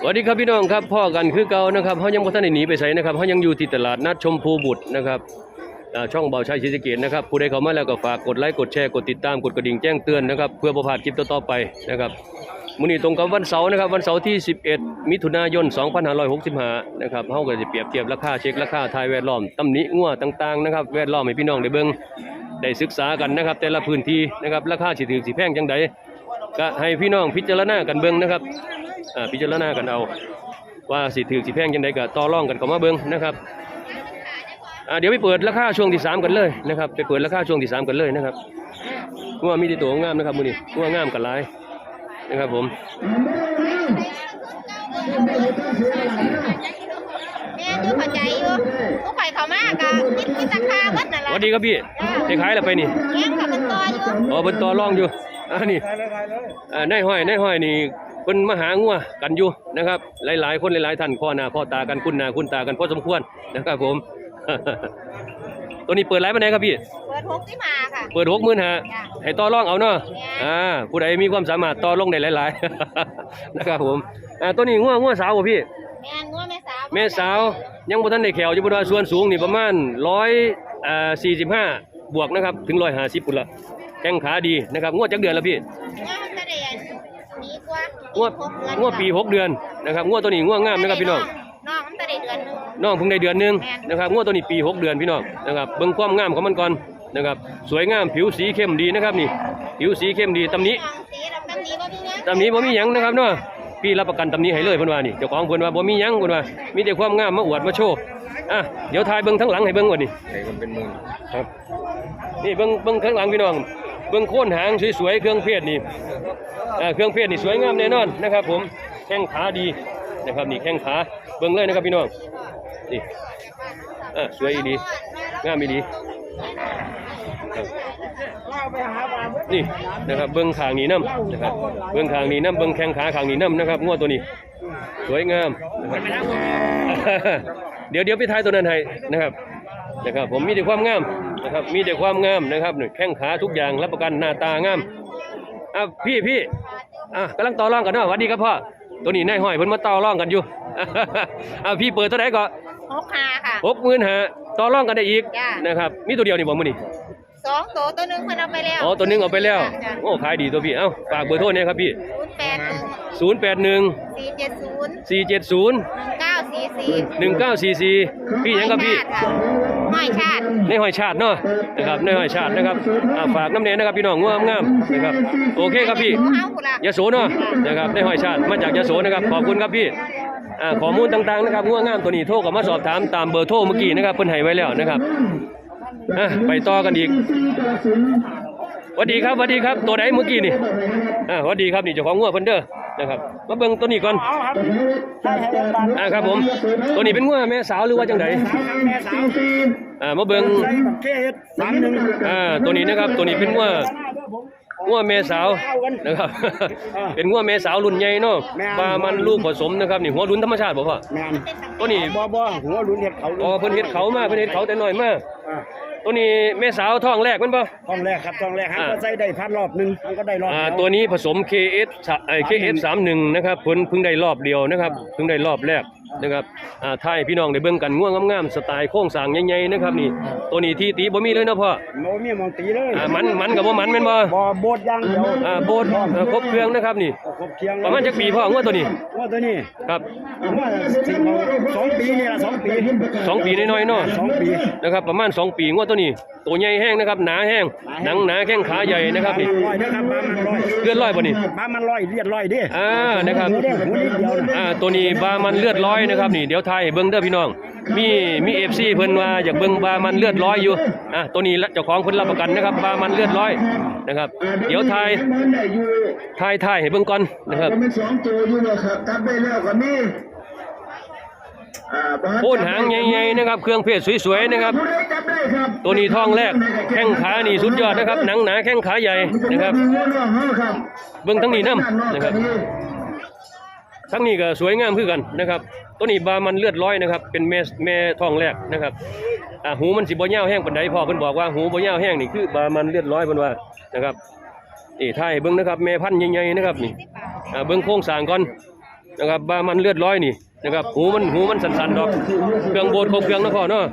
สวัสดีครับพี่น้องครับพ่อกันคือเก่านะครับเขายังบ่ทันหนีไปไสนะครับเขายังอยู่ที่ตลาดนัดชมพูบุตรนะครับช่องเบาชัยศรีสเกษนะครับผู้ใดเข้ามาแล้วก็ฝากกดไลค์กดแชร์กดติดตามกดกระดิ่งแจ้งเตือนนะครับเพื่อบ่พาดคลิปต่อๆไปนะครับมื้อนี้ตรงกับวันเสาร์นะครับวันเสาร์ที่ 11 มิถุนายน 2565นะครับเฮาก็สิเปรียบเทียบราคาเช็คราคาทายแวดล้อมตำหนิงัวต่างๆนะครับแวดล้อมให้พี่น้องได้เบิ่งได้ศึกษากันนะครับ แต่ละพื้นที่นะครับราคาสิถูกสิแพงจังใดก็ให้พี่น้องพิจารณากันเบิ่งนะครับ พิจารณากันเอา ว่าสิถือสิแพงยังไงก็ต่อรองกันก็มาเบิ่งนะครับอ่าเดี๋ยวไปเปิดราคาช่วงที่สามกันเลยนะครับไปเปิดราคาช่วงที่สามกันเลยนะครับงัวมีแติตัวงามนะครับมื้อนี้งัวงามกันหลายนะครับผมแม่ดูเข้าใจอยู่ผู้ข่อยเขามากอะคิดคิดราคาเบิดนั่นสล่ะวัสดีครับพี่ได้ขายแล้วไปนี่แย่งกับมันต่ออยู่อ๋อเพิ่นต่อรองอยู่อ่านี่อ่านายห้อยนายห้อยนี่ เพิ่นมาหางัวกันอยู่นะครับ หลายๆ คนหลายๆท่านพ่อหน้าพ่อตากันคุ้นหน้าคุ้นตากันพอสมควรนะครับผม ตัวนี้เปิดไลฟ์ปานใดครับพี่ เปิดหกที่มาค่ะ เปิดหกหมื่นฮะจ้ะให้ต่อรองเอาเนาะจ้ะอ่าผู้ใดมีความสามารถต่อรองได้หลายๆ นะครับผมอ่าตัวนี้ง่วงง่วงสาวบ่พี่ แม่งัวแม่สาว แม่สาวยังบ่ทันได้แขวอยู่บ่ว่าส่วนสูงนี่ประมาณร้อยอ่าสี่สิบห้าบวกนะครับถึงร้อยห้าสิบปุ่นละแข้งขาดีนะครับงวดจักเดือนแล้วพี่ งัวมันจะได้ปีกว่างวดงวดปีหกเดือนนะครับงวดตัวนี้ง่วงงามนะครับพี่น้องน้องมันจะได้เดือนหนึงน้องเพิ่งได้เดือนหนึงแม่นนะครับงวดตัวนี้ปีหกเดือนพี่น้องนะครับเบิ่งความงามของมันก่อนนะครับสวยงามผิวสีเข้มดีนะครับนี่ผิวสีเข้มดีตำหนี้น้องสีดำดำนี้บ่มีเงี้ยตำหนี้บ่มีหยังนะครับเนาะพี่รับประกันตำหนี้ให้เลยเพิ่นว่านี่เจ้าของเพิ่นว่าบ่มีหยังเพิ่นว่ามีแต่ความงามมาอวดมาโชว์อะเดี๋ยวถ่ายเบิ่งทั้งหลังให้เบิ่งก่อนนี่ไอ้มันเป็นมูลครับนี่เบิ่งเบิ่งข้างหลังพี่น้อง เบิ่งโคนหางสวยๆเครื่องเพศนี่เครื่องเพศนี่สวยงามแน่นอนนะครับผมแข้งขาดีนะครับนี่แข้งขาเบิ่งเลยนะครับพี่น้องนี่อ่าสวยดีงามดีนี่นะครับเบิ่งขางนี้น้ำนะครับเบิ่งขางนี้น้ำเบิ่งแข้งขาขางนี้น้ำนะครับงวดตัวนี้ สวยงามเดี๋ยวเดี๋ยวไปทายตัวนั้นให้นะครับนะครับผมมีแต่ความงาม นะครับมีแต่ความงามนะครับนี่แข้งขาทุกอย่างรับประกันหน้าตางามอะพี่พี่อะกำลังต่อรองกันเนาะสวัสดีครับพ่อตัวนี้นายห้อยเพิ่นมาต่อรองกันอยู่ อะพี่เปิดเท่าไหร่ก็หกหาค่ะหกหมื่นหาต่อรองกันได้อีกจ้ะนะครับมีตัวเดียวนี่บ่มื้อนี้สองตัวตัวหนึงเพิ่นเอาไปแล้วอ๋อตัวหนึงเอาไปแล้วจ้ะโอ้ขายดีตัวพี่เอ้าฝากเบอร์โทรเนี่ยครับพี่ศูนย์แปดหนึ่ง081สี่เจ็ดศูนย์470หนึ่งเก้าสี่สี่1944พี่หยังครับพี่ ห้อยชาติ ในหอยชาติเนาะนะครับในหอยชาตินะครับอ่าฝากน้ำเนยนะครับพี่น้องงามงามๆนะครับโอเคครับพี่เฮาพุ่นล่ะยโสเนาะนะครับในหอยชาติมาจากยโสนะครับขอบคุณครับพี่อ่าข้อมูลต่างๆนะครับง่วงงามตัวนี้โทรกับมาสอบถามตามเบอร์โทรเมื่อกี้นะครับเพิ่นให้ไว้แล้วนะครับอะไปต่อกันอีก สวัสดีครับสวัสดีครับตัวไหนเมื่อกี้นี่อ่าสวัสดีครับนี่เจ้าของงัวเพิ่นเด้อนะครับมาเบิ่งตัวนี้ก่อนอ่าครับผม ตัวนี้เป็นงัวแม่สาวหรือว่าจังไดแม่สาวอ่ามาเบิ่งใช้กับเคสสามหนึ่งอ่าตัวนี้นะครับตัวนี้เป็นงัวงัวแม่สาวนะครับ เป็นงัวแม่สาวรุ่นใหญ่เนาะปลามันลูกผสมนะครับนี่หัวรุ่นธรรมชาติบ่พ่อแมนตัวนี้บ่บ่หัวรุนเห็ดเขาอ๋อเพิ่นเฮ็ดเขามาเพิ่นเฮ็ดเขาแต่น้อยมาอ่า ตัวนี้แม่สาวท้องแรกแมันบ่ท้องแรกครับท้องแรกฮันอ่า ก็ใส่ได้พันรอบหนึ่งฮันก็ได้รอบอ่าเดียตัวนี้ผสม KS ไอ้ KS 31นะครับเพิ่นเพิ่งได้รอบเดียวนะครับเพิ่งได้รอบแรก นะครับอ่าท้ายพี่น้องได้เบิ่งกันง่วงงามๆสไตล์โครงสร้างใหญ่ๆนะครับนี่ตัวนี้ที่ตีบ่มีเลยเนาะพ่อโมมีมองตีเลยอ่ามันมันก็บ่มันแม่นบ่บ่โบดอย่างเดียวอ่าโบดเอ่อครบเครื่องนะครับนี่ ครบเคียงประมาณจักปีพ่องัวตัวนี้ว่าตัวนี้ครับผมว่าสิเขาสองปีนี่ละสองปีสองปีน้อยๆเนาะ สองปีนะครับประมาณสองปีงวดตัวนี้ ตัวใหญ่แห้งนะครับหนาแห้งหนังหนาแข้งขาใหญ่นะครับนี่ร้อยเด้อครับบ้ามันร้อยเลือดร้อยป่ะนี่บ้ามันร้อยเลียดร้อยเดิอ่านะครับหูเด้อหูนิดเดียวนะอ่าตัวนี้บามันเลือดร้อยนะครับนี่เดี๋ยวทายให้เบิ้งเด้อพี่น้อง มีมีเอฟซีเพิ่นว่าอยากเบิ้งบามันเลือดร้อยอยู่อะตัวนี้ละเจ้าของเพิ่นรับประกันนะครับบามันเลือดร้อยนะครับ เดี๋ยวทายมันได้อยู่ทายทายให้เบิ้งก่อนนะครับมันสองตัวอยู่นะครับกลับไปแล้วก็มีอ่าบ้โค่นหางใหญ่ๆนะครับ เครื่องเพศสวยๆนะครับผู้ใดจับได้ครับ ตัวนี้ท้องแรก แข้งขานี่สุดยอดนะครับ หนังหนาแข้งขาใหญ่นะครับมีหัวน้องเฮาครับเบิ้งทั้งนี้น้ำนะครับ ทั้งนี้ก็สวยงามคือกันนะครับตัวนี้บามันเลือดร้อยนะครับ เป็นแม่แม่ทองแรกนะครับอ่าหูมันสิบ่ยาวแห้งปานใดพ่อเพิ่นบอกว่าหูบ่ยาวแห้งนี่คือบามันเลือดร้อยเพิ่นว่านะครับนี่ไทยเบิ่งนะครับแม่พันธุ์ใหญ่ๆนะครับนี่อ่าเบิ่งโครงสร้างก่อนนะครับบามันเลือดร้อยนี่ นะครับหูมันหูมันสันๆดอกเครื่องโบดครบเครื่องนะพ่อเนาะ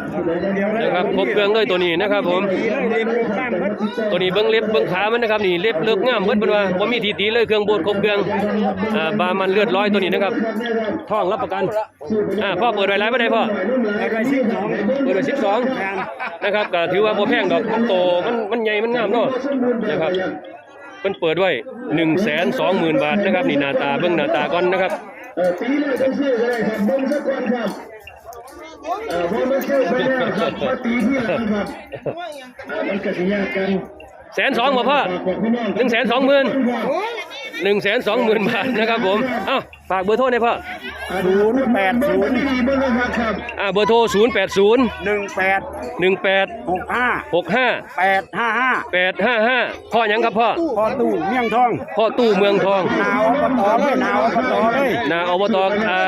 นะครับครบเครื่องเลยตัวนี้นะครับ ผม ตัวนี้เบิ้งเล็บเบิ้งขามันนะครับนี่เล็บเลือกงามเบิ้เพิ่นว่าบ่มีทีตีเลยเครื่องโบดครบเครื่องอ่าบามันเลือดร้อยตัวนี้นะครับท้องรับประกันอ่าพ่อเปิดไว้หลายบ่ได้พ่อไอ้ไรสิบสองเปิดไว้12นะครับก็ถือว่าบ่แพงดอกมันโตมันมันใหญ่มันงามเนาะนะครับเพิ่นเปิดไว้120,000บาทนะครับนี่หน้าตาเบิ่งหน้าตาก่อนนะครับ เออปีแรกก็ซื้อก็ได้ครับเบิ้งสักวันครับเออพอมันซื้อไปแล้วครับมาตีที่หลังครับเออมันก็สิยากกันแสนสองบ่พ่อฝากบอกพี่น้องหนึ่งแสนสองหมื่น หนึ่งแสนสองหมื่นบาทนะครับผมเอ้าฝากเบอร์โทรหน่อยพ่อศูนย์แปดศูนย์ดีเบิ้งนะครับครับอ่าเบอร์โทรศูนย์แปดศูนย์หนึ่งแปดหนึ่งแปดหกห้าหกห้าแปดห้าห้าแปดห้าห้าพ่อหยังครับพ่อพอตู้เมี่ยงทองพ่อตู้เมืองทองหนาวอบตเลยหนาวอบตเลยนาอบตอ่า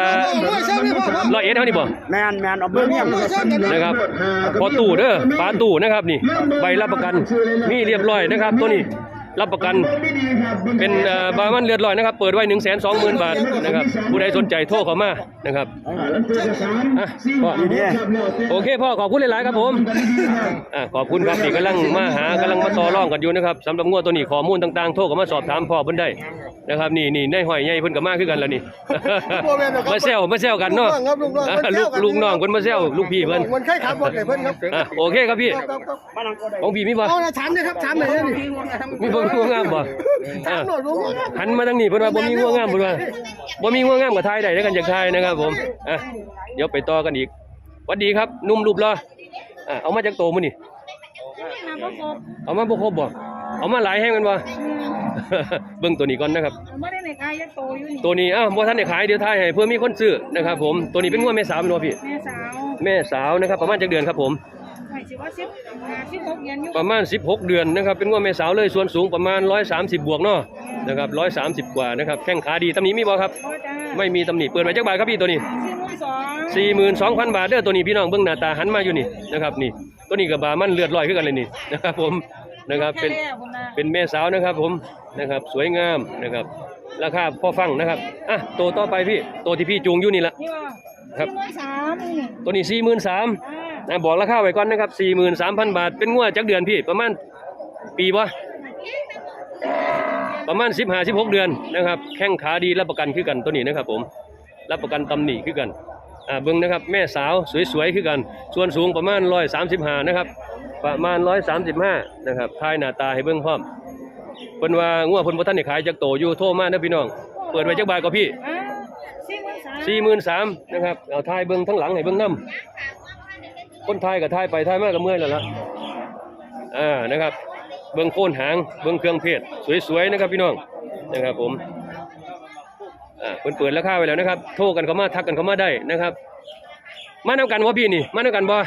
ร้อยเอ็ดเท่านี้บ่ แมนแมนเอาเบื้องเมี่ยงนะครับพ่อตู้เด้อป้าตู้นะครับนี่ ใบรับประกัน มีเรียบร้อยนะครับตัวนี้ รับประกันดีครับเป็นเอ่อบามันเลือดลอยนะครับ เปิดไว้หนึ่งแสนสองหมื่นบาทนะครับ ผู้ใดสนใจโทรเข้ามานะครับอ่าแล้วเจอกันสามอะสี่พ่อครับเนี่ยโอเคพ่อขอบคุณหลายๆครับผมอ่าขอบคุณครับนี่กำลังมาหากำลังมาต่อรองกันอยู่นะครับสำหรับงวดตัวนี้ข้อมูลต่างๆ โทรเข้ามาสอบถามพ่อเพิ่นได้นะครับนี่นี่ในห้อยใหญ่เพิ่นก็มาคือกันแล้วนี่มาแซวมาแซวกันเนาะครับลูกน้องอ่าลูกลูกน้องเพิ่นมาแซวลูกพี่เพิ่นมันใครขับรถให้เพิ่นครับอะโอเคครับพี่ครับครับของพี่มีบ่เอาละถามเลยครับถามหน่อยนี่มีบ่มีงัวงามบ่ถาอะมหน่อยลูกหันมาทางนี้เพิ่นว่าบ่มีงัวงามเพิ่นว่าบ่มีงัวงามก็ทายได้แล้วกันจากทายนะครับ ผมอะเดี๋ยวไปต่อกันอีกสวัสดีครับหนุ่มรูปหล่ออะเอามาจากโตมื้อนี่เอามาบ่ครบบ่เอามาหลายแฮงแมันบ่ เบิ่งตัวนี้ก่อนนะครับ ไม่ได้ในกายยักษ์โตอยู่นี่ตัวนี้อ้าวบ่ทันได้ขายเดี๋ยวทายให้เพื่อมีคนซื้อนะครับ ผมตัวนี้เป็นงัวแม่สาวแม่นบ่พี่ แม่สาว แม่สาวนะครับ ประมาณจักเดือนครับผม หมายสิว่าสิบหาสิบหกเย็นอยู่ประมาณ 16 เดือนนะครับ เป็นงัวแม่สาวเลยส่วนสูงประมาณ 130 บวกเนาะนะครับ130 กว่านะครับแข้งขาดีตำหนี้มีบ่ครับ พ่อจ้าไม่มีตำหนิเปิดไว้จักบาทครับพี่ตัวนี้ สี่หมื่นสอง42,000 บาทเด้อตัวนี้พี่น้องเบิ่งหน้าตาหันมาอยู่นี่นะครับนี่ตัวนี้กับบามันเลือดลอยคือกันเลยนี่นะครับผมนะครับเป็น แค่แล้วคุณนะเป็นแม่สาวนะครับผมนะครับสวยงามนะครับ ราคาพอฟังนะครับอะตัวต่อไปพี่ตัวที่พี่จูงอยู่นี่ละ นี่ว่าครับ สี่หมื่นสามนี่ตัวนี้สี่หมื่นสามอ่า บอกราคาไว้ก่อนนะครับสี่หมื่นสามพันบาท เป็นงวดจักเดือนพี่ ประมาณปีปะประมาณสิบห้าสิบหกเดือนนะครับ แข้งขาดีรับประกันคือกันตัวนี้นะครับ ผม รับประกันตำหนิคือกัน อ่าเบิ้งนะครับแม่สาวสวยๆคือกัน ส่วนสูงประมาณร้อยสามสิบห้านะครับ ประมาณร้อยสามสิบห้านะครับทายหน้าตาให้เบิ้งพร้อมเพิ่นว่างัวเพิ่นบ่ทันได้ขายจักโตอยู่โทรมาเด้อพี่น้อง เปิดไว้จักบาทก็พี่อ่าสี่หมื่นสามสี่หมื่นสามนะครับ เอาทายเบิ้งทั้งหลังให้เบิ้งน้ำ คนไทยกับไทยไปไทยมากกับเมื่อยแล้วล่ะอ่านะครับเบิ้องโคนหางเบิ้องเครื่องเพศสวยๆนะครับพี่น้องนะครับผมอ่าเปิดเปิดราคาไว้แล้วนะครับ โทรกันเข้ามาทักกันเข้ามาได้นะครับ มานำกันวะพี่นี่ มานำกันบ่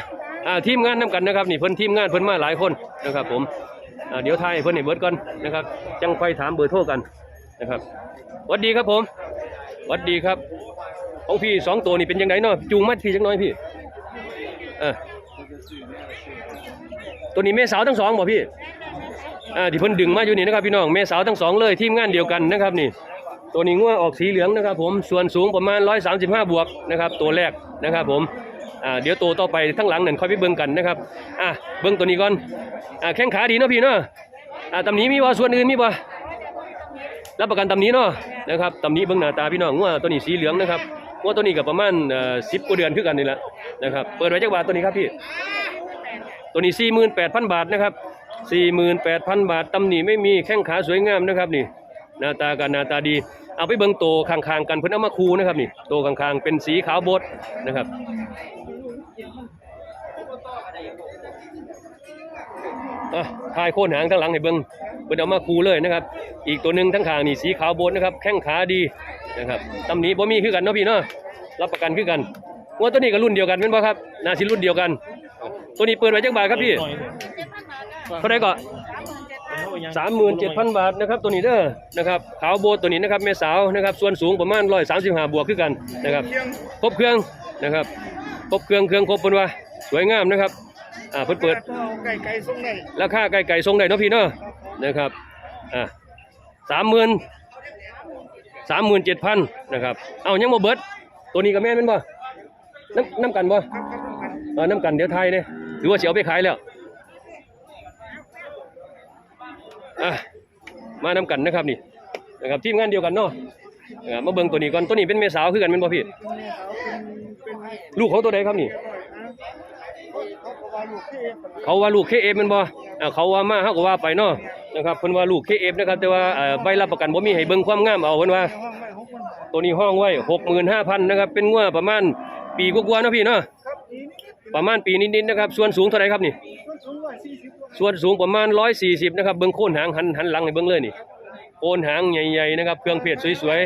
อ่าทีมงานนำกันนะครับนี่เพิ่นทีมงานเพิ่นมาหลายคนนะครับผมอ่าเดี๋ยวไทยเพิ่นให้เบิดก่อนนะครับ จังค่อยถามเบอร์โทรกันนะครับสวัสดีครับผมสวัสดีครับของพี่สองตัวนี่เป็นยังไงเนาะจูงมัดพี่จักน้อยพี่ เอ่าตัวนี้แม่สาวทั้งสองบ่พี่อ่าที่เพิ่นดึงมาอยู่นี่นะครับพี่น้องแม่สาวทั้งสองเลยทีมงานเดียวกันนะครับนี่ ตัวนี้งัวออกสีเหลืองนะครับ ผมส่วนสูงประมาณ 135 บวกนะครับ ตัวแรกนะครับผมอ่าเดี๋ยวตัวต่อไปทั้งหลังนั่นค่อยไปเบิ่งกันนะครับอะเบิ่งตัวนี้ก่อนอ่าแข้งขาดีเนาะพี่เนาะอ่าตำนี้มีบ่ส่วนอื่นมีบ่รับประกันตำนี้เนาะนะครับตำนี้เบิ่งหน้าตาพี่น้องงัวตัวนี้สีเหลืองนะครับ งัวตัวนี้ก็ประมาณเอ่อ10กว่าเดือนคือกันนี่แหละนะครับ เปิดไว้จักบาทตัวนี้ครับพี่ ตัวนี้48,000บาทนะครับ48,000บาทตำหนิไม่มีแข้งขาสวยงามนะครับนี่หน้าตากันหน้าตาดี เอาไปเบิ่งโตข้างๆกันเพิ่นเอามาคูนะครับนี่โตข้างๆเป็นสีขาวบดนะครับอะทายโค่นหางทั้งหลังให้เบิ่ง เพิ่นเอามาคูเลยนะครับ อีกตัวหนึงทั้งข้างนี่สีขาวบดนะครับ แข้งขาดีนะครับตำหนิบ่มีคือกันเนาะพี่เนาะรับประกันคือกันงวดตัวนี้ก็รุ่นเดียวกันเป็นบ่ครับน่าสิรุ่นเดียวกัน ตัวนี้เปิดไว้จักบาทครับพี่เท่าไหร่ก็สามหมื่นเจ็ดพันบาทนะครับตัวนี้เด้อนะครับขาวโบดตัวนี้นะครับแม่สาวนะครับส่วนสูงประมาณร้อยสามสิบห้าบวกขึ้นกันนะครับครบเครื่องนะครับครบเครื่องเครื่องครบเพิ่นว่าสวยงามนะครับอ่าเพิ่นเปิดไก่ไก่ส่งได้ราคาไก่ไก่ทรงได้เนาะพี่เนาะ นะครับอ่าสามหมื่นสามหมื่นเจ็ดพันนะครับเอายังบ่เบิดตัวนี้กับแม่นแมันบ่น้ำน้ำกันบ่เออน้ำกันเดี๋ยวไทยเนี่ยหรือว่าเสียเอาไปขายแล้วอะมาน้ำกันนะครับนี่นะครับทีมงานเดียวกันเนาะนะครับมาเบิ่งตัวนี้ก่อนตัวนี้เป็นเมสาวคือกันเป็นบ่พี่ลูกของตัวใดครับนี่ เขาว่าลูกเคเอฟมันบ่อเขาว่ามาเฮาก็ว่าไปเนาะนะครับเพิ่นว่าลูกเคเอฟนะครับแต่ว่าใบรับประกันบ่มีให้เบิ่งความงามเอาเพิ่นว่า ตัวนี้ห้องไว้65,000นห้าพันนะครับ เป็นงัวประมาณปีกว่าๆนะพี่เนาะประมาณปีนิดๆนะครับ ส่วนสูงเท่าไหร่ครับนี่ ส่วนสูงประมาณ140นะครับเบิ่งโคนหางหันหันหลังให้เบิ่งเลยนี่โคนหางใหญ่ๆนะครับ เครื่องเพชรสวย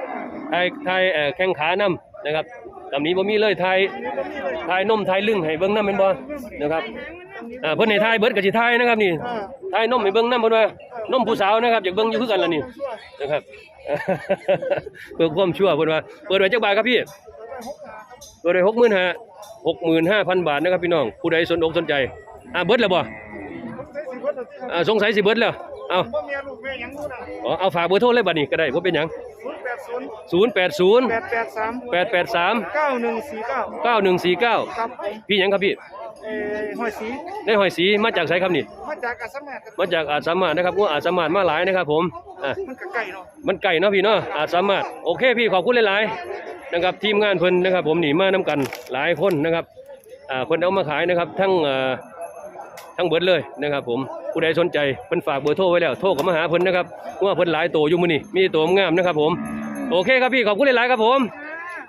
ๆไทายทยแข้งขานํนะครับ ตำนี้บ่มีเลยทายทายนมทายลึงให้เบิ่งนำแม่นบ่นะครับอ่าเพิ่นให้ทายเบิดก็สิทายนะครับนี่ทายนมให้เบิ่งนำเพิ่นว่านมผู้สาวนะครับอยากเบิ่งอยู่คือกันล่ะนี่นะครับเพื่อความชั่วเพิ่นว่าเปิดไว้จักบาทครับพี่เปิดไว้65,000 65,000บาทนะครับพี่น้องผู้ใดสนอกสนใจอ่าเบิดแล้วบ่อ่าสงสัยสิเบิดแล้วเอาพ่อเมียลูกแม่ยังรู้นะอ๋อเอาฝากเบอร์โทรเลยบัดนี้ก็ได้บ่เป็นหยัง ศูนย์แปดศูนย์080แปดแปดสาม883เก้าหนึ่งสี่เก้า9149ครับผมพี่หยังครับพี่เอ่อหอยสีได้หอยสีมาจากไสครับนี่ มาจากอาสามารถครับมาจากอาจสามารถนะครับว่าอาจสามารถมาหลายนะครับผมอะ มันก็ไก่เนาะ มันไก่เนาะพี่เนาะอาจสามารถโอเคพี่ขอบคุณหลายๆนะครับทีมงานเพิ่นนะครับผมหนีมานํกันหลายคนนะครับอ่าเพิ่นเอามาขายนะครับทั้งเอ่อทั้งเบิดเลยนะครับผมผู้ใดสนใจเพิ่นฝากเบอร์โทรไว้แล้วโทรเข้ามาหาเพิ่นนะครับว่าเพิ่นหลายตัวอยู่มื้อนี้มีตัวงามนะครับผม โอเคครับพี่ขอบคุณหลายๆครับผม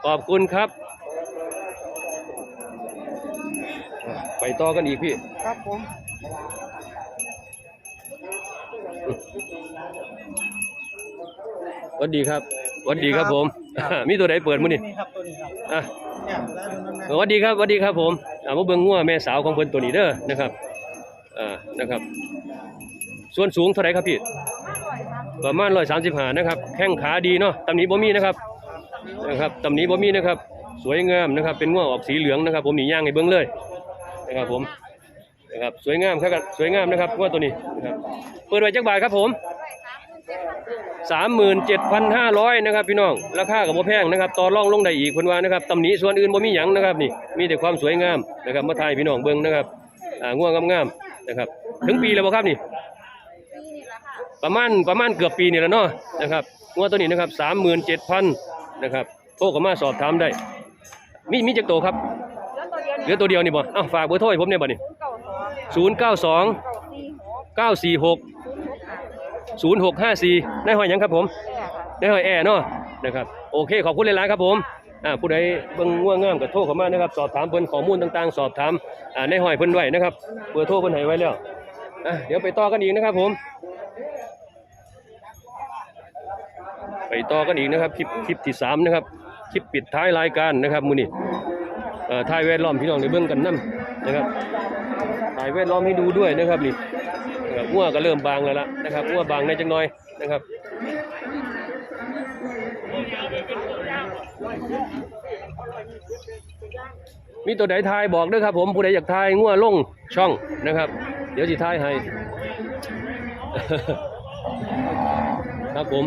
ขอบคุณครับอะไปต่อกันอีกพี่ ครับผมสวัสดีครับสวัสดีครับผม มีตัวใดเปิดมื้อนี้นี่ครับตัวนี้ครับอะเนี่ยแล้วดูนั่นนะสวัสดีครับสวัสดีครับผมอ่ามาเบิ่งงัวแม่สาวของเพิ่นตัวนี้เด้อนะครับอ่านะครับ ส่วนสูงเท่าไหร่ครับพี่ ประมาณ135นะครับ แข้งขาดีเนาะตำหนิบ่มีนะครับนะครับตำหนิบ่มีนะครับ สวยงามนะครับ เป็นงัวออกสีเหลืองนะครับ ผมหนีย่างให้เบิ่งเลยนะครับผมนะครับสวยงามครับสวยงามนะครับงัวตัวนี้นะครับเปิดไว้จักบาทครับผมสามหมื่นเจ็ดพันห้าร้อยนะครับพี่น้องราคากับบ่แพงนะครับต่อรองลงได้อีกคนว่านะครับตำหนิส่วนอื่นบ่มีหยังนะครับนี่มีแต่ความสวยงามนะครับมาถ่ายพี่น้องเบิ่งนะครับอ่าง่วงงามๆนะครับ ถึงปีแล้วบ่ครับนี่ ประมาณประมาณเกือบปีนี่แล้วเนาะนะครับงัวตัวนี้นะครับสามหมื่นเจ็ดพันนะครับโทรเข้ามาสอบถามได้ มีมีจักโตครับเหลือตัวเดียวนี่บ่อ้าวฝากเบอร์โทรให้ผมเนี่ยบ่นี่ศูนย์เก้าสองเก้าสี่หกศูนย์หกห้าสี่ได้หอยยังครับผมได้หอยแอร์เนาะนะครับโอเคขอบคุณหลายๆครับผมอ่าผู้ใดเบิ่งง่วงง่ามก็โทรเข้ามานะครับ สอบถามเพิ่นข้อมูลต่างๆ สอบถามอ่าในหอยเพิ่นไว้นะครับเบอร์โทรเพิ่นให้ไว้แล้วอะเดี๋ยวไปต่อกันอีกนะครับผม ไปต่อกันอีกนะครับคลิปคลิปที่สามนะครับคลิปปิดท้ายรายการนะครับมือนี่ถ่ายแวดล้อมพี่น้องได้เบิ่งกันนํนะครับถ่ายแวดล้อมให้ดูด้วยนะครับนี่นะครับงัวก็เริ่มบางแล้วล่ะนะครับงัวบางในจังน้อยนะครับมีตัวใดทายบอกด้วยครับผมผู้ใดอยากทายงัวลงช่องนะครับ เดี๋ยวสิทายให้ ครับผม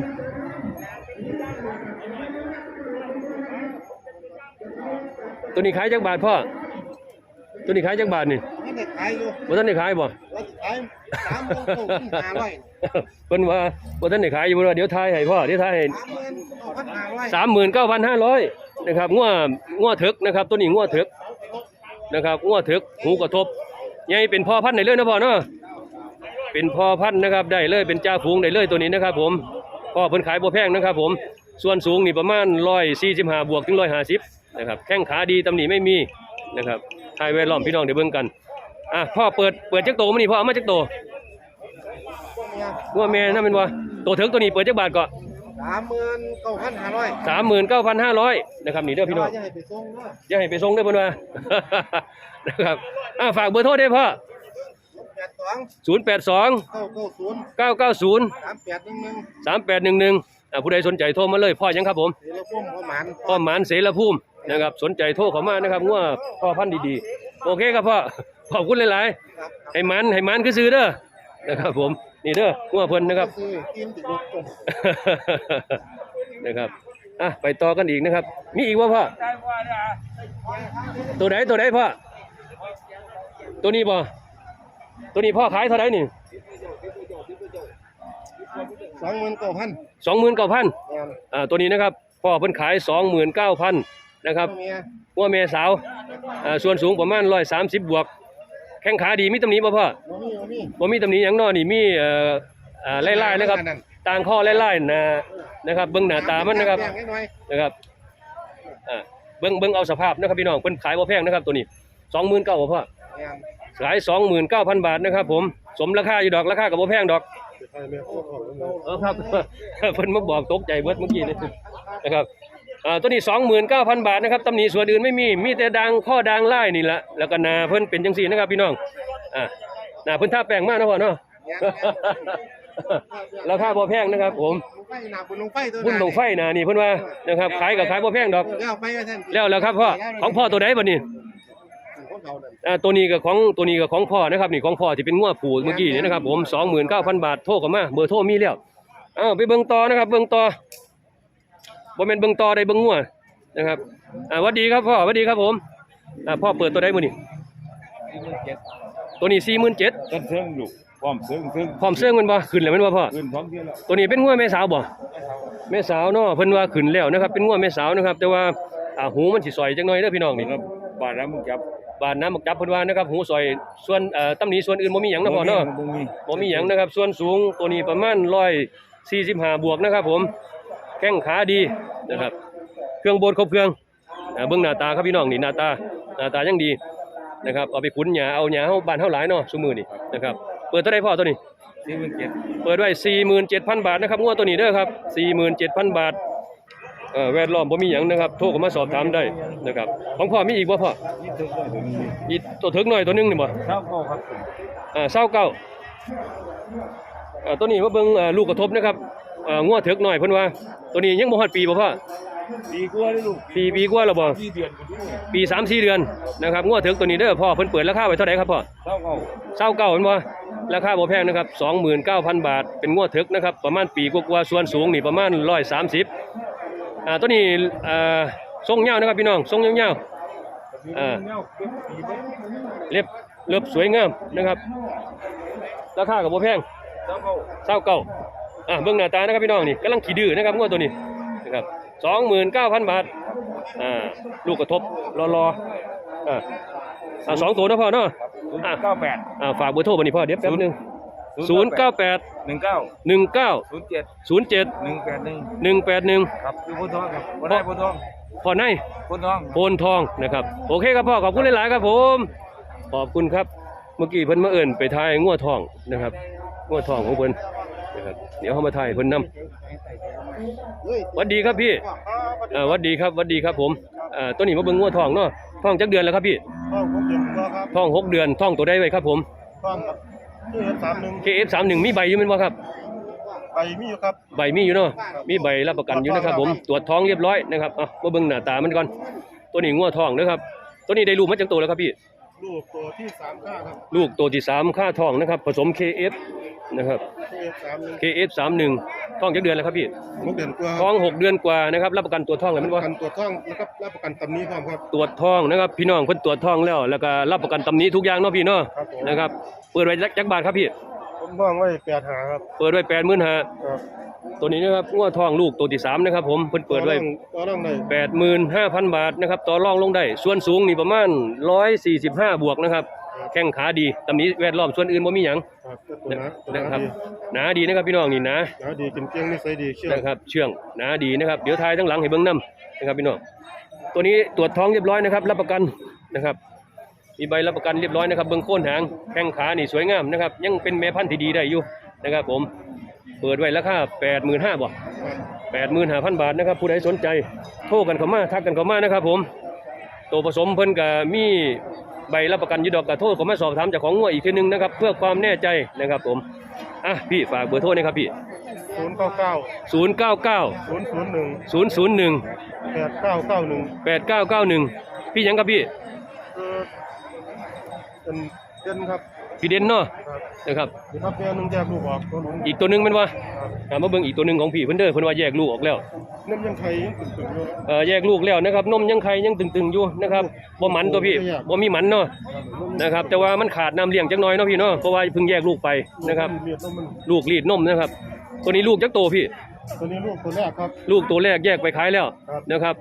ตัวนี้ขายจักบาทพ่อ ตัวนี้ขายจักบาทนี่นี่เด็กขายอยู่บ่ทันได้ขายบ่แล้วขายสามโมงครึ่งห้าร้อยเพิ่นว่าบ่ทันได้ขายอยู่บ่ว่าเดี๋ยวทายให้พ่อเดี๋ยวทายให้ สามหมื่นสองพันห้าร้อย39,500นะครับงัวงัวถึกนะครับ ตัวนี้งัวถึกนะครับงัวถึกหูกระทบใหญ่เป็นพ่อพันธุ์ได้เลยนะพ่อเนาะเป็นพ่อพันธุ์นะครับได้เลยเป็นจ่าฝูงได้เลยตัวนี้นะครับ ผมพ่อเพิ่นขายบ่แพงนะครับ ผมส่วนสูงนี่ประมาณ145บวกถึง150 นะครับแข้งขาดีตำหนิไม่มีนะครับทายแวดล้อมพี่น้องเดี๋ยวเบิ่งกันอะพ่อเปิดเปิดจักโตมื้อนี้พ่อเอามาจักโตว่าแม่นั่นเป็นว่าตัวถึงตัวนี้เปิดจักบาทก็สามหมื่นเก้าพันห้าร้อยสามหมื่นเก้าพันห้าร้อยนะครับนี่เด้อพี่น้องจะให้ไปส่งด้วยอย่าให้ไปส่งเด้อเพิ่นว่านะครับอ่าฝากเบอร์โทรได้พ่อแปดสองศูนย์แปดสองเก้าเก้าศูนย์เก้าเก้าศูนย์สามแปดหนึ่งหนึ่งสามแปดหนึ่งหนึ่งอ่าผู้ใดสนใจโทรมาเลยพ่อยังครับผมเดี๋ยวเราพุ่มพ่อหมันพ่อหมานเสรภูมิ นะครับ สนใจโทรเข้ามานะครับว่าพ่อพันธุ์ดีๆ โอเคครับพ่อขอบคุณหลายๆให้หมันให้หมันคือซื้อเด้อนะครับ ผมนี่เด้อว่าเพิ่นนะครับซื้อกินติดรถจมนะครับอะไปต่อกันอีกนะครับ มีอีกว่าพ่อตัวไหนตัวไหนพ่อตัวนี้บ่ตัวนี้พ่อขายเท่าไหร่นี่สองหมื่นเก้าพันสองหมื่นเก้าพันแม่นอ่าตัวนี้นะครับพ่อเพิ่นขายสองหมื่นเก้าพัน นะครับเมียหัว่าแม่สาวอ่าส่วนสูงประมาณร้อยสามสิบบวก แข้งขาดีมีตำหนิบ่พ่อบ่มีบ่มีบ่มีตำหนิหยังเนอนี่มีเอ่ออ่าไล่ๆนะครับต่างข้อไล่ๆนะนะครับเบิ่งหน้าตามันนะครับแงนิดหน่อยนะครับอ่าเบิ่งเบิ่งเอาสภาพนะครับพี่น้องเพิ่นขายบ่แพงนะครับตัวนี้สองหมื่นเก้าพ่อแม่นขายสองหมื่นเก้าพันบาทนะครับผมสมราคาอยู่ดอกราคากับบ่แพงดอกไปแม่โคตรของมันเออครับเพิ่นมาบอกตกใจเบิดเมื่อกี้นี่นะครับ อ่าตัวนี้สองหมื่นเก้าพันบาทนะครับตำหนิส่วนอื่นไม่มีมีแต่ดังข้อดังไล่นี่แหละแล้วก็หนาเพิ่นเป็นจังซี่นะครับพี่น้องอ่าหนาเพิ่นท่าแปลงมากนะพ่อเนาะ ราคาบ่แพงนะครับ ผมลงไฟหนาบุญลงไฟตัวบุญลงไฟหนานี่เพิ่นว่านะครับขายกับขายบ่แพงดอก แล้วไปว่าท่านแล้วแล้วครับพ่อของพ่อตัวใดบัดนี้คนเขานั่นอ่าตัวนี้กับของตัวนี้กับของพ่อนะครับนี่ของพ่อที่เป็นงัวผูเมื่อกี้นี่นะครับผม29,000 บาทโทรเข้ามาเบอร์โทรมีแล้วอ้าวไปเบิ่งต่อนะครับเบิ่งต่อ บ่แม่นเบิ่งต่อได้เบิ่งงัวนะครับอ่าหวัดดีครับพ่อหวัดดีครับผมอ่าพ่อเปิดตัวใดมื้อนี้ตัวนี้47,000กันเชิงลูกพร้อมเชิงเชิงพร้อมเสื่องมันบ่ขึ้นแล้วแม่นบ่พ่อขึ้นพร้อมเที่ยวแล้วตัวนี้เป็นงัวแม่สาวบ่แม่สาวเนาะเพิ่นว่าขึ้นแล้วนะครับ เป็นงัวแม่สาวนะครับ แต่ว่าอ่าหูมันสิสอยจังหน่อยเด้อพี่น้องนี่ครับบาดแล้วมึงจับบาดน้ำมักจับเพิ่นว่านะครับหูสอยส่วนเอ่อตำหนิส่วนอื่นบ่มีหยังนะพ่อเนาะบ่มีบ่มีหยังนะครับ ส่วนสูงตัวนี้ประมาณ145บวกนะครับผม แข้งขาดีนะครับ เครื่องบดครบเครื่องอ่าเบิ่งหน้าตาครับพี่น้องนี่หน้าตาหน้าตายังดีนะครับเอาไปขุนหญ้าเอาหญ้าเฮาบ้านเฮาหลายเนาะซุมื้อนี่นะครับเปิดเท่าใดพ่อตัวนี้สี่หมื่นเจ็ดเปิดไว้47,000บาทนะครับงวดตัวนี้เด้อครับ47,000บาทเอ่อแวดล้อมบ่มีหยังนะครับโทรเข้ามาสอบถามได้นะครับของพ่อมีอีกบ่พ่อนี่ถึงได้ถึงมีอีกตัวถึกหน่อยตัวหนึงนี่บ่เท่าก็ครับอ่าเศร้าเก้าอ่าตัวนี้มาเบิ่งอ่าลูกกระทบนะครับ อ่างัวเถิกหน่อยเพิ่นว่า ตัวนี้ยังบ่ฮอดปีบ่พ่อปีกว่าเลยลูกปีปีกว่าแล้วบ่ปีเดือนก็ดูปี3 4เดือนนะครับงัวเถิกตัวนี้เด้อพ่อเพิ่นเปิดราคาไว้เท่าไหร่ครับพ่อ เท่าก็เศร้าเก้าเห็นบ่ราคาบ่แพงนะครับ29,000 บาท เป็นงัวเถิกนะครับ ประมาณปีกว่าๆส่วนสูงนี่ประมาณ 130อ่าตัวนี้อ่าทรงยาวนะครับพี่น้องทรงยาวๆอ่าเงาเก็บปีเบิดเล็บเล็บสวยงามนะครับ ราคาก็บ่แพงเท่าก็เศร้าเก่า อะเบื้องหน้าตานะครับพี่น้องนี่กำลังขี่ดื้อนะครับงวดตัวนี้นะครับสองหมื่นเก้าพันบาทอ่าลูกกระทบรอรออ่าอ่าสองตัวนะพ่อเนาะศูนย์เก้าแปดอ่าฝากเบอร์โทรบันนี้พ่อเดี๋ยวแป๊บหนึงศูนย์เก้าแปดหนึ่งเก้าหนึ่งเก้าศูนย์เจ็ดศูนย์เจ็ดหนึ่งแปดหนึ่งหนึ่งแปดหนึ่งครับคือพนทองครับบ่ได้พนทองพ่อในพนทองโพนทองนะครับโอเคครับพ่อขอบคุณหลาย ๆ ครับผม ขอบคุณครับเมื่อกี้เพิ่นมาเอิ่นไปทายงัวทองนะครับงัวทองของเพิ่น นะครับเดี๋ยวเขามาทายเพิ่นนํเฮ้ยหวัดดีครับพี่อ่าหวัดดีครับหวัดดีครับผมอ่าตัวนี้มาเบิ่งงัวทองเนาะทองจักเดือนแล้วครับพี่พ่อผมเดือนกว่าครับทองหกเดือนทองตัวใดไว้ครับผมพ่อครับชื่อสามหนึ่ง KF31 มีใบอยู่แม่นบ่ครับ ใบมีอยู่ครับ ใบมีอยู่เนาะมีใบรับประกันอยู่นะครับผมตรวจท้องเรียบร้อยนะครับอะมาเบิ่งหน้าตามันก่อน ตัวนี้งัวทองนะครับ ตัวนี้ได้ลูกมาจากตัวแล้วครับพี่ ลูกตัวที่สามข้าครับ ลูกตัวที่สามค่าทองนะครับ ผสม KF นะครับเอฟสามหนึ่ง KF31 ท้องจักเดือนแล้วครับพี่หกเดือนกว่าท้องหกเดือนกว่านะครับรับประกันตัวจท้องแล้วแม่นปบ่ระกันตัวท่องแล้วก็รับประกันตำนี้พร้อมครับ ตรวจท้องนะครับ พี่น้องเพิ่นตรวจท้องแล้วแล้วก็รับประกันตำหนี้ทุกอย่างเนาะพี่เนาะครับผม นะครับเปิดไว้จักจักบาทครับพี่ผมว่างไว้แปดหาครับเปิดไว้แปดหมื่นห้าครับตัวนี้นะครับงัวทองลูกตัวที่สามนะครับผมเพิ่นเปิดไว้ต่อรองได้แปดหมื่นห้าพันบาทนะครับต่อรองลงได้ ส่วนสูงนี่ประมาณร้อยสี่สิบห้าบวกนะครับ แข้งขาดีตำหนี้แวดล้อมส่วนอื่นบ่มีหยังครับตัวนะตัวนะนะครับหนาดีนะครับพี่น้องนี่หนานะดีกินเกี้ยงนิสัยดีเชื่อนะครับ เชื่องหนาดีนะครับ เดี๋ยวทายทั้งหลังให้เบิ่งนํนะครับพี่น้องตัวนี้ตรวจท้องเรียบร้อยนะครับ รับประกันนะครับ มีใบรับประกันเรียบร้อยนะครับเบื้องโค่นหางแข้งขานี่สวยงามนะครับ ยังเป็นแม่พันธุ์ที่ดีได้อยู่นะครับ ผมเปิดไว้ราคาแปดหมื่นห้าบ่แปดหมื่นห้าพันบาทนะครับ ผู้ใดสนใจโทรกันเข้ามาทักกันเข้ามานะครับ ผมตัวผสมเพิ่นก็มี ใบรับประกันอยูดอกกระโทษเข้ามาสอบถามจากของงัวอีกทีหนึงนะครับ เพื่อความแน่ใจนะครับผมอะพี่ฝากเบอร์โทรนะครับพี่ศูนย์เก้าเก้าศูนย์เก้าเก้าศูนย์ศูนย์หนึ่งศูนย์ศูนย์หนึ่งแปดเก้าเก้าหนึ่งแปดเก้าเก้าหนึ่งพี่หยังครับพี่คือเป็นเดือนครับ พี่เด่นเนาะนะครับนี่ครับแม่หนึงแยกลูกออกตัวหนึงอีกตัวนึงแม่นบ่อ่ามาเบิ่งอีกตัวหนึงของพี่เพิ่นเด้อเพิ่นว่าแยกลูกออกแล้วน้ำยังไข่ยังตึงๆอยู่เออแยกลูกแล้วนะครับนมยังไข่ยังตึงๆอยู่นะครับบ่หมันตัวพี่บ่มีหมันเนาะนะครับ แต่ว่ามันขาดน้ำเลี้ยงจักหน่อยเนาะพี่เนาะเพราะว่าเพิ่งแยกลูกไปนะครับ ลูกรีดนมนะครับ ตัวนี้ลูกจักโตพี่ ตัวนี้ลูกตัวแรกครับลูกตัวแรกแยกไปขายแล้วนะครับ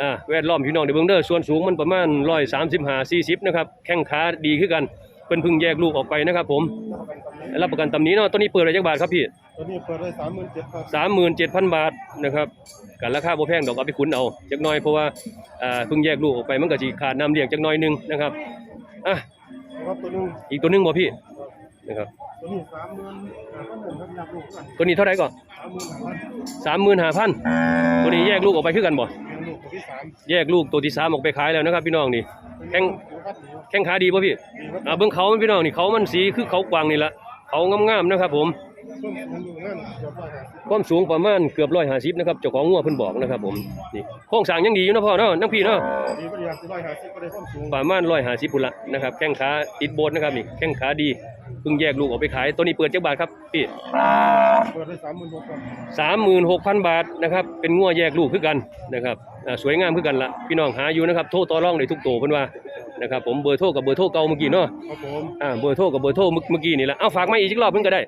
อ่าแวดล้อมพี่น้องเดี๋ยวเบิ่งเด้อส่วนสูงมันประมาณ135 40นะครับแข้งขาดีขึ้นกัน เพิ่นเพิ่งแยกลูกออกไปนะครับ ผมรับประกันตำหนี้เนาะตัวนี้เปิดอะไรจักบาทครับพี่ตัวนี้เปิดได้สามหมื่นเจ็ดครับสามหมื่นเจ็ดพันบาทนะครับกันราคาบ่แพงดอกเอาไปขุนเอาจักหน้อยเพราะว่าอ่าเพิ่งแยกลูกออกไปมันก็สิขาดน้ำเลี้ยงจักหน้อยหนึงนะครับอะครับตัวหนึงอีกตัวหนึงบ่พี่นะครับตัวนี้สามหมื่นห้าพันหนึ่งครับอยากลูกกันตัวนี้เท่าไหร่ก่อนสามหมื่นห้าพันสามหมื่นห้าพันตัวนี้แยกลูกออกไปคือกันบ่เป็นลูกตัวที่สามแยกลูกตัวที่สามออกไปขายแล้วนะครับ พี่น้องนี่แข้ง ครับนี่ครับแข้งขาดีป่ะพี่นี่ครับอ่าเบิ่งเขามันพี่น้องนี่เขามันสีคือเขากวางนี่ละเขางามๆนะครับ ผมช่วงมันอยู่นั่นเกือบร้อยห้าสิบความสูงประมาณเกือบร้อยห้าสิบนะครับเจ้าของงัวเพิ่นบอกนะครับ ผมนี่โครงสร้างยังดีอยู่เนาะพ่อเนาะนังพี่เนาะดีก็อยากจะร้อยห้าสิบก็ได้ความสูงประมาณร้อยห้าสิบพุ่นละนะครับแข้งขาติดโบนนะครับนี่แข้งขาดีเพิ่งแยกลูกออกไปขายตัวนี้เปิดจักบาทครับพี่เปิดได้สามหมื่นหกครับสามหมื่นหกพันบาทนะครับเป็นงัวแยกลูกคือกันนะครับอ่าสวยงามคือกันละพี่น้องหาอยู่นะครับโทรต่อรองได้ทุกตัวเพิ่นว่า นะครับผมเบอร์โทรกับเบอร์โทรเก่าเมื่อกี้เนาะครับผมอ่าเบอร์โทรกับเบอร์โทรเมื่อเมื่อกี้นี่ละเอาฝากมาอีกสักรอบเพิ่นก็ได้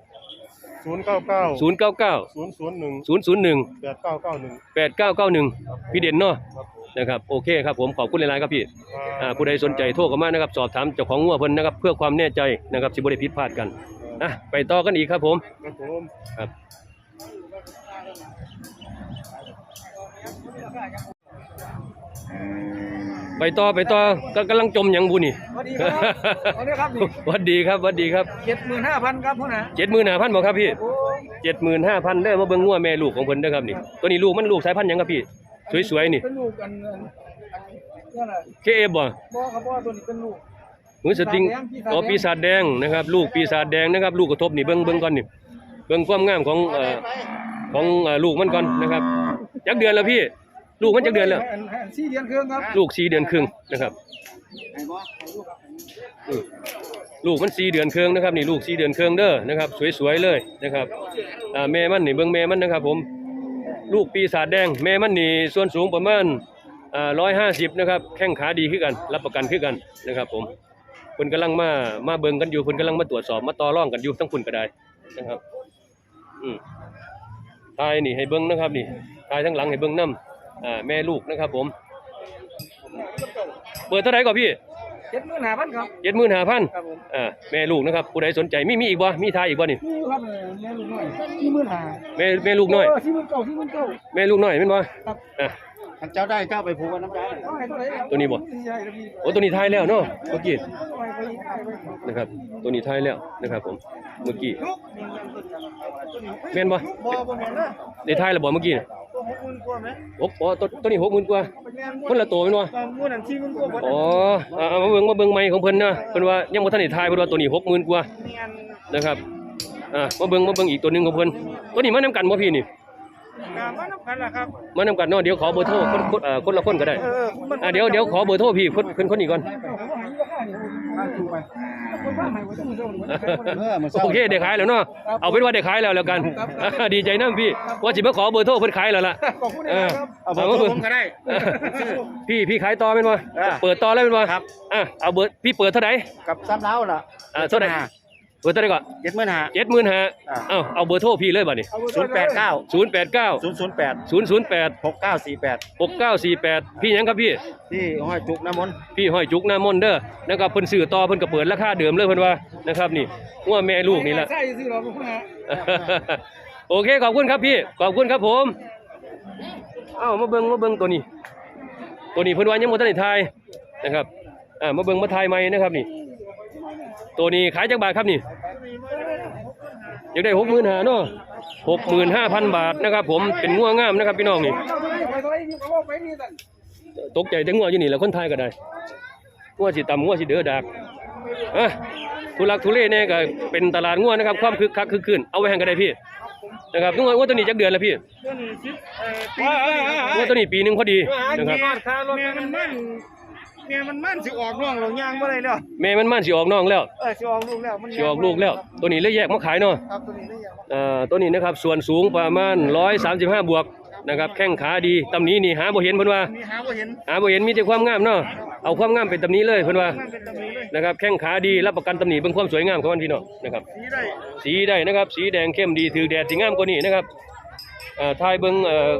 ศูนย์เก้าเก้าศูนย์เก้าเก้าศูนย์ศูนย์หนึ่งศูนย์ศูนย์หนึ่งแปดเก้าเก้าหนึ่งแปดเก้าเก้าหนึ่งพี่เด่นเนาะครับผมนะครับโอเคครับผมขอบคุณหลายๆครับพี่อ่าอ่าผู้ใดสนใจโทรเข้ามานะครับสอบถามเจ้าของงัวเพิ่นนะครับเพื่อความแน่ใจนะครับสิบ่ได้ผิดพลาดกันอะไปต่อกันอีกครับผมครับผมครับ ไปต่อไปต่อก็กำลังจมหยังบุนี่สวัสดีครับสวัสดีครับนี่หวัดดีครับหวัดดีครับเจ็ดหมื่นห้าพันครับพ่อนะเจ็ดหมื่นห้าพันบอกครับพี่โอ้ยเจ็ดหมื่นห้าพันเด้อมาเบิ่งงัวแม่ลูกของเพิ่นเด้อครับนี่ตัวนี้ลูกมันลูกสายพันธุ์หยังครับพี่ สวยๆนี่เป็นลูกกันอันอันนั่นน่ะเคเอฟบ่บ่ครับบ่ตัวนี้เป็นลูกมือสติงปีศาจแดงอ๋อปีศาจแดงนะครับลูกปีศาจแดงนะครับลูกกระทบนี่เบิ่งเบิ่งก่อนนี่เบิ่งความงามของเอ่อของเอ่อลูกมันก่อนนะครับจักเดือนแล้วพี่ ลูกมันจักเดือนแล้วอันอันสี่เดือนครึ่งครับลูกสี่เดือนครึ่งนะครับอืมลูกมันสี่เดือนครึ่งนะครับนี่ลูกสี่เดือนครึ่งเด้อนะครับ สวยๆเลยนะครับอ่าแม่มันนี่เบิ่งแม่มันนะครับ ผม ลูกปีศาจแดง แม่มันนี่ส่วนสูงประมาณอ่าร้อยห้าสิบนะครับแข้งขาดีขึ้นกัน รับประกันขึ้นกันนะครับ ผมเพิ่นกำลังมามาเบิ่งกันอยู่เพิ่นกำลังมาตรวจสอบมาต่อรองกันอยู่ทั้งคุณก็ได้นะครับ อืมทายนี่ให้เบิ่งนะครับนี่ทายทั้งหลังให้เบิ่งนํ อ่าแม่ลูกนะครับผม เปิดเท่าไหร่ก่อนพี่เจ็ดหมื่นห้าพันครับ เจ็ดหมื่นห้าพันครับผมอ่าแม่ลูกนะครับผู้ใดสนใจมีมีอีกบ่มีทายอีกบ่นี่นี่ครับแม่ลูกน้อยสี่หมื่นห้าแม่แม่ลูกน้อยสี่หมื่นเก้าสี่หมื่นเก้าแม่ลูกน้อยแม่นบ่ครับอะ ท่านเจ้าได้เจ้าไปผูกกันน้ำใจเอาให้เท่าไหร่ครับตัวนี้บ่ใช่ครับพี่โอ้ตัวนี้ทายแล้วเนาะเมื่อกี้เอาให้ไปเอาให้ไปนะครับ ตัวนี้ทายแล้วนะครับ ผมเมื่อกี้แม่นบ่บ่บ่แม่นนะได้ทายแล้วบ่เมื่อกี้น่ะตัวหกหมื่นกว่าไหมโอ้อ๋อตัวตัวนี้หกหมื่นกว่าไปแม่นคนละตัวแม่นบ่บางม้วนอันสี่หมื่นกว่าบ่ได้อ๋ออ่าเอามาเบิ่งมาเบิ่งไม้ของเพิ่นนะเพิ่นว่ายังบ่ทันได้ทายเพิ่นว่าตัวนี้หกหมื่นกว่าแม่นนะครับอ่ามาเบิ่งมาเบิ่งอีกตัวหนึงของเพิ่นตัวนี้มานํกันบ่พี่นี่ กามานับกันล่ะครับ มานํกันเนาะเดี๋ยวขอเบอร์โทรคนคนเอ่อคนละคนก็ได้เออมันอ่าเดี๋ยวเดี๋ยวขอเบอร์โทรพี่คนคนคนนี้ก่อนโอเคได้ขายแล้วเนาะเอาเป็นว่าได้ขายแล้วแล้วกันดีใจน้ำพี่ว่าสิมาขอเบอร์โทรเพิ่นขายแล้วล่ะขอบคุณเอนะอครับ เอาเบอร์โทรผมก็ได้พี่พี่ขายต่อเป็นบ่อ่าเปิดต่อแล้วเป็นบ่ครับ อะเอาเบอร์พี่เปิดเท่าไหร่กับซ้ำเล้าล่ะอ่าเท่าไหร่ เปิดเท่าไหร่ก่อนเจ็ดหมื่นห้าเจ็ดหมื่นห้าอ่าเอ้าเอาเบอร์โทรพี่เลยบัดนี้ศูนย์แปดเก้าศูนย์แปดเก้าศูนย์ศูนย์แปดศูนย์ศูนย์แปดหกเก้าสี่แปดหกเก้าสี่แปดพี่หยังครับพี่ที่ห้อยจุกน้ำมนต์พี่ห้อยจุกหน้ามนต์เด้อนะครับเพิ่นซื้อต่อเพิ่นก็เปิดราคาเดิมเลยเพิ่นว่านะครับนี่ว่าแม่ลูกนี่แหละใช่สิเราเป็นคนหาโอเคขอบคุณครับพี่ขอบคุณครับผมเอ้ามาเบิ่งมาเบิ่งตัวนี้ ตัวนี้เพิ่นว่ายังบ่ทันได้ทายนะครับอ่ามาเบิ่งมาทายใหม่นะครับนี่ ตัวนี้ขายจักบาทครับนี่อยากได้65,000เนาะ65,000บาทนะครับ ผมเป็นงัวงงามนะครับพี่น้องนี่ตกใจแต่งัวอยู่นี่แหละคนไทยก็ได้งัวสิต่ำงัวสิเด้อดากอะทุลักทุเลเนี่ยก็เป็นตลาดงัวนะครับ ความคึกคักคึกคืนเอาไว้ให้กันได้พี่นะครับงัวงตัวนี้จักเดือนแล้วพี่เรื่องนี้สิบเอ่อปีงัวตัวนี้ปีหนึ่งพอดีนะครับ แม่มันมันเมียมันมั่นสิออกน้องเราย่างบ่ได้แล้วแม่มันมันสิออกน้องแล้วเออสิออกลูกแล้วมันสิออกลูกแล้ว ตัวนี้เลยแยกมาขายเนาะครับตัวนี้ได้ยังอ่าตัวนี้นะครับส่วนสูงประมาณ135 บวกนะครับแข้งขาดีตำหนี้นี่หาบ่เห็นเพิ่นว่า มีหาบ่เห็นหาบ่เห็นมีแต่ความงามเนาะเอาความงามเป็นตำหนี้เลยเพิ่นว่ามันเป็นตำหนิเลยนะครับแข้งขาดีรับประกันตำหนิเบิ่งความสวยงามของมันพี่น้องนะครับ สีได้สีได้นะครับ สีแดงเข้มดีถือแดดสีงามกว่านี้นะครับอ่าทายเบิ่งเอ่อ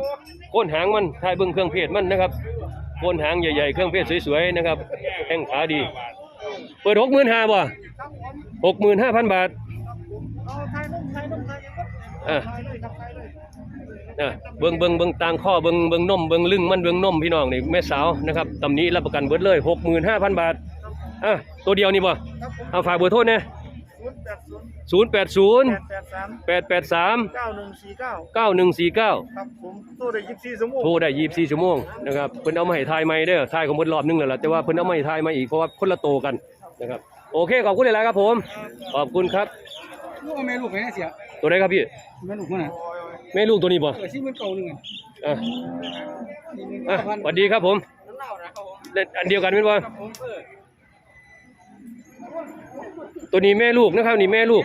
โคนหางมันทายเบิ่งเครื่องเพศมันนะครับ โคนหางใหญ่ๆ เครื่องเพศสวยๆนะครับแข้งขาดี เปิด65,000บ่65,000บาทเอาไทยนุ่นุ่มไทยยังก็อะไทยเลยครับไทเลยอะเบิ่งเบิ่งเบิ่งต่างข้อเบิ่งเบิ่งนมเบิ่งลึงมันเบิ่งนมพี่น้องนี่แม่สาวนะครับตำนี้รับประกันเบิดเลย65,000บาทอะตัวเดียวนี่บ่เอาฝากเบอร์โทรเนี่ย 080 080 883 883 9149 9149ครับผมตัวได้24ชั่วโมงโทรได้24ชั่วโมงนะครับเพิ่นเอามาให้ทายใหม่เด้อทายของเพิ่นรอบนึงแล้วล่ะแต่ว่าเพิ่นเอามาให้ทายใหม่อีกเพราะว่าคนละโตกันนะครับโอเคขอบคุณหลายๆครับผม ขอบคุณครับลูกเอาแม่ลูกไปไหนเสียตัวไหนครับพี่แม่ลูกมันน่ะแม่ลูกตัวนี้บ่เออที่มันเก่าหนึงอะอะอะสวัสดีครับผมเล่นอันเดียวกันเป็นบ่ ตัวนี้แม่ลูกนะครับนี่แม่ลูก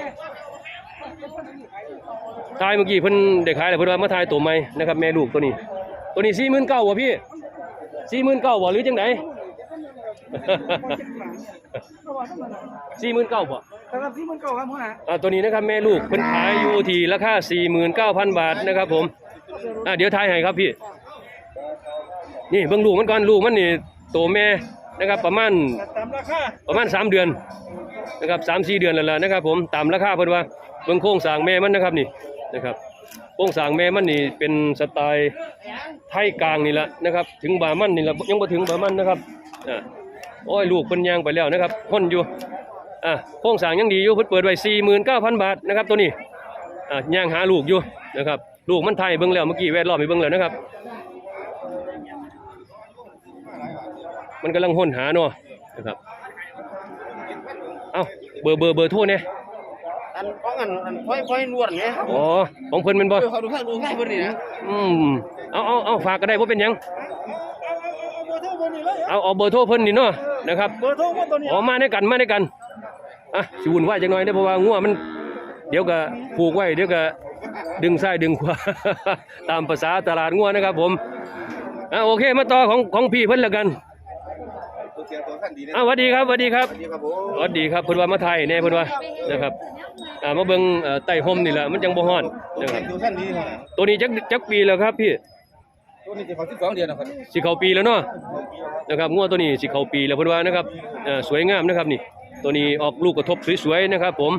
ทายเมื่อกี้เพิ่นได้ขายแล้วเพิ่นว่ามาทายตัวใหม่นะครับแม่ลูกตัวนี้ ตัวนี้49,000บ่พี่49,000บ่หรือจังได49,000บ่ครับที่มันเก่าครับพ่อน่ะอ่าตัวนี้นะครับแม่ลูกเพิ่นขายอยู่ที่ราคา49,000บาทนะครับผมอ่าเดี๋ยวทายให้ครับพี่ นี่เบิ่งลูกมันก่อนลูกมันนี่โตแม่นะครับประมาณตามราคาประมาณ3เดือน นะครับ3 4เดือนแล้วล่ะนะครับ ผมตามราคาเพิ่นว่าเบิ่งโครงสางแม่มันนะครับนี่นะครับโครงสางแม่มันนี่เป็นสไตล์ไทยกลางนี่แหละนะครับ ถึงบามันนี่แหละยังบ่ถึงบามันนะครับอ่าโอ้ยลูกเพิ่นยางไปแล้วนะครับพ่นอยู่อะโครงสางยังดีอยู่เพิ่นเปิดไว้49,000บาทนะครับตัวนี้อะย่างหาลูกอยู่นะครับลูกมันไทยเบิ่งแล้วเมื่อกี้แวดล้อมให้เบิ่งแล้วนะครับ มันกำลังห้นหาเนาะนะครับ อ้าเบอร์เบอร์เบอร์โทรเนี่ยอันของอันอันค่อยค่อยนวดไงอ๋อของเพิ่นแมันบ่เขาดูข้างดูง่ายเพิ่นนี่นะอืมเอาเอาเอาฝากก็ได้บ่เป็นหยังเอาเอาเอาเบอร์โทรเบอร์นี้เลยเอาเอาเบอร์โทรเพิ่นนี่เนาะนะครับเบอร์โทรว่าตัวนี้อ๋อมาด้วยกันมาด้วยกันอะสิวุ่นวายจังหน่อยเด้อเพราะว่างัวมัน เดี๋ยวก็ผูกไว้เดี๋ยวก็ดึงซ้ายดึงขวา ตามภาษาตลาดงัวนะครับผมอะโอเคมาต่อของของพี่เพิ่นแล้วกัน อะสวัสดีครับสวัสดีครับสวัสดีครับเพิ่นว่ามาไทยแน่เพิ่นว่านะครับอ่ามาเบิ่งเอ่อใต้ห่มนี่แหละมันจังบ่ฮ้อนนะครับดูท่านดีนะตัวนี้จักจักปีแล้วครับพี่ตัวนี้จะเขา12เดือนนะครับสิเข้าปีแล้วเนาะนะครับงัวตัวนี้สิเข้าปีแล้วเพิ่นว่านะครับเอ่อสวยงามนะครับนี่ ตัวนี้ออกลูกกระทบสวยๆนะครับ ผม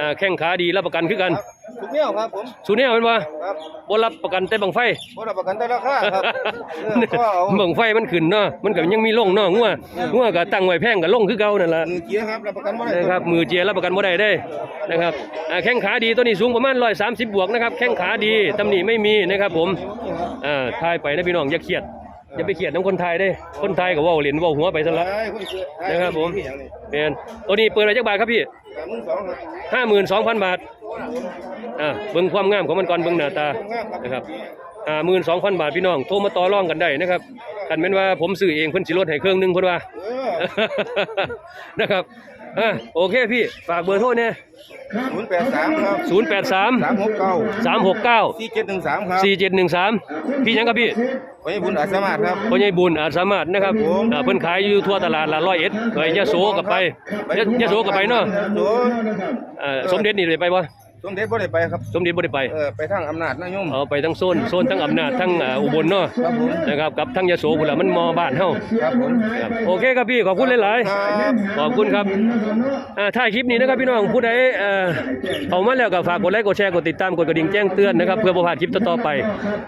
อ่าแข้งขาดีรับประกันคือกันทุกแนวครับผมสูแนวเป็นว่าครับบ่รับประกันแต่บังไฟบ่รับประกันแต่ราคาครับเออก็เอาบังไฟมันขึ้นเนาะมันก็ยังมีลงเนาะงัวงัวก็ตั้งไว้แพงก็ลงคือเก่านั่นล่ะมือเกียร์ครับรับประกันบ่ได้นะครับมือเจียรับประกันบ่ได้เด้นะครับอ่าแข้งขาดีตัวนี้สูงประมาณ130 บวกนะครับแข้งขาดีตำหนิไม่มีนะครับผมอ่าทายไปนะพี่น้องอย่าเครียดอย่าไปเครียดน้ำคนไทยเด้ คนไทยก็เว้าเล่นเว้าหัวไปซะละไอ้คนเกียร์นะครับผมแม่นตัวนี้เปิดไว้จักบาทครับพี่ มึงสองครับห้าหมื่นสองพันบาทอ่าเบิ่งความงามของมันก่อนเบิ่งหน้าตานะครับห้าหมื่นสองพันบาทพี่น้องโทรมาต่อรองกันได้นะครับกันแม่นว่าผมซื้อเองเพิ่นสิลดให้เครื่องหนึงเพิ่นว่าเออนะครับ อ่าโอเคพี่ ฝากเบอร์โทรเนี่ย083ครับศูนย์แปดสาม369สามหกเก้า4713ครับสี่เจ็ดหนึ่งสามพี่หยังครับพี่ไว้บุญอาสามารถครับพ่อใหญ่บุญอาจสามารถนะครับผมอ่าเพิ่นขายอยู่ทั่วตลาดละร้อยเอ็ดไปยะโสกับไปยะยะโสกับไปเนาะโสอ่าสมเด็จนี่ได้ไปบ่ สมเด็จบ่ได้ไปครับ สมเด็จบ่ได้ไปเออไปทางอำนาจนายม เอาไปทั้งโซนโซนทั้งอำนาจทั้งอ่าอุบลเนาะครับผม นะครับกับทั้งยโสพุ่นละมันมอบ้านเฮาครับผม ครับโอเคครับพี่ขอบคุณหลายครับ ๆขอบคุณครับอ่าถ่ายคลิปนี้นะครับพี่น้องผู้ใดเอ่อเข้ามาแล้วก็ฝากกดไลค์กดแชร์กดติดตามกดกระดิ่งแจ้งเตือนนะครับเพื่อบ่พลาดคลิปต่อๆไป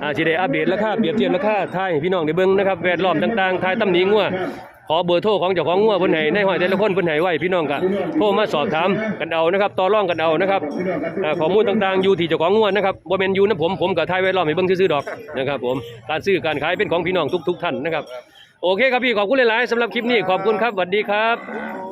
อ่าสิได้อัปเดตราคาเปรียบเทียบราคาถ่ายให้พี่น้องได้เบิ่งนะครับแวดล้อมต่างๆถ่ายตำหนิงัว ขอเบอร์โทรของเจ้าของงัวเพิ่นให้ในห้อยแต่ละคนเพิ่นให้ไว้พี่น้องก็โทรมาสอบถามกันเอานะครับต่อรองกันเอานะครับอ่าข้อมูลต่างๆอยู่ที่เจ้าของงัวนะครับบ่แม่นอยู่นะผมผมก็ถ่ายไว้รอมให้เบิ่งซื่อๆดอกนะครับผมการซื้อการขายเป็นของพี่น้องทุก ๆ ท่านนะครับ โอเคครับพี่ขอบคุณหลายๆสำหรับคลิปนี้ขอบคุณครับสวัสดีครับ